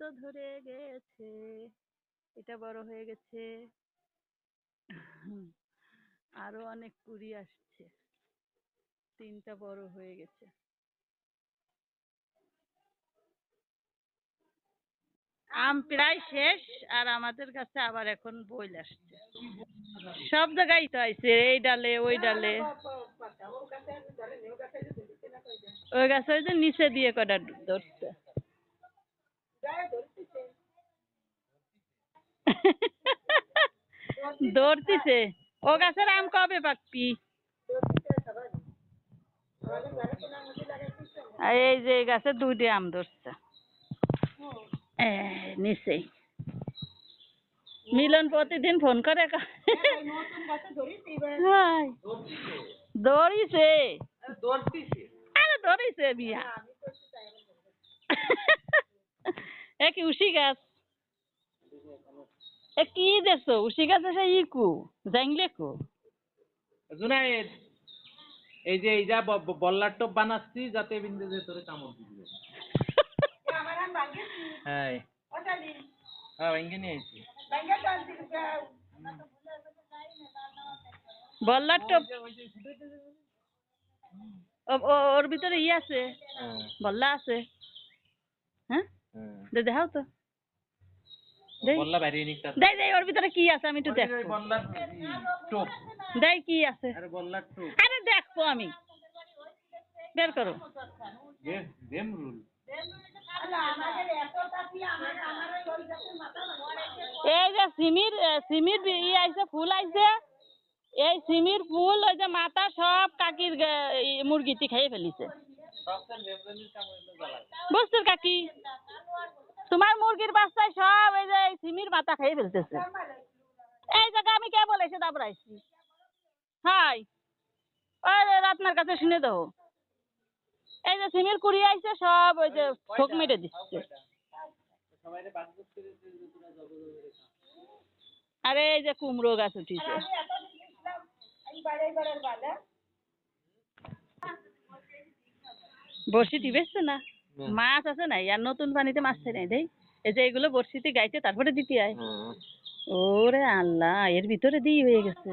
তো ধরে গেছে। এটা বড় হয়ে গেছে। আরও অনেক কুড়ি আসছে। তিনটা বড় হয়ে গেছে। আম প্রায় শেষ, আর আমাদের কাছে আবার এখন বইল আসছে। সব জায়গায় তো আইছে, এই ডালে, ওই ডালে। ওই গাছে ওই যে নিচে দিয়ে কটা ধরছে ধরতিছে ও গাছের আম কবে পাকবি? এই যে গাছে দুইটি আম ধরছে। মিলন প্রতিদিন ফোন করে ধরিছে। আরে ধরিছে বিয়া। এ উশি গাছ? এ কি দেছো উশি গাছ আছে ইকু জাংলে কু। জুনায়েদ এই যে এই যা বল্লার টপ বানাচ্ছি যাতে বিন্দু যে তোরে কামড় দিবে। হ্যাঁ হ্যাঁ ভেঙ্গে নিয়ে আইছি। বল্লার টপ ও- ও- ওর ভিতরে ই আছে। হ্যাঁ। বল্লা আছে। হ্যাঁ? হ্যাঁ। দে দেখাও তো। দেই। দেই ওর ভিতরে কি আছে আমি একটু টপ। দেই কি আছে? আরে বল্লার টপ। আরে দেখব আমি। বের করো। এই যে সিমির সিমির ই আইছে ফুল আইছে। এই সিমির ফুল ওই যে মাথা সব কাকির মুরগিটি খেয়ে ফেলিছে। বুঝছিস কাকি? তোমার মুরগির বাচ্চায় সব মাথা খেয়ে ফেলতেছে। এই জায়গা আমি কে বলেছি তারপর আইসি হাই। ওই আপনার কাছে শুনে দাও এই যে সিমির কুড়ি আইছে সব ওই যে ঠোক মেরে দিচ্ছে। আরে এই যে কুমড়ো গাছ উঠিছে। বড়শিটি বেচছে না? মাছ আছে নাই আর নতুন পানিতে মাছ ছাড়াই দেই। এই যে এগুলো বড়শিতে গাইতে তারপরে দিতে আয়। ওরে আল্লাহ এর ভিতরে দিয়ে হয়ে গেছে।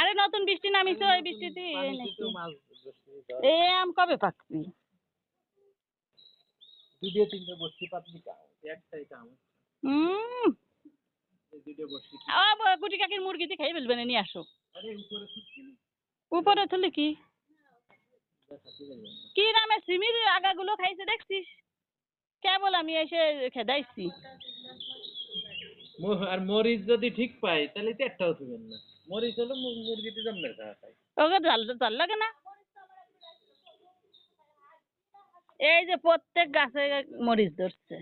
আরে নতুন বৃষ্টি নামিছে ওই বৃষ্টিতে এ আম কবে পাকবি? দুটো তিনটে বসছি পাতলি কাম একটাই কাম। হুম গুটি কাকির মুরগিতে ফেলবে না নিয়ে আসো। উপরে তুলে কি? কি নামে সিমির আগাগুলো খাইছে দেখছিস? কেবল আমি এসে খেদাইছি। আর মরিচ যদি ঠিক পাই তাহলে তো একটাও না। মরিচ হলো মুরগিটি জন্মের খাওয়া খাই ওকে জাল জাল লাগে না। এই যে প্রত্যেক গাছে মরিচ ধরছে।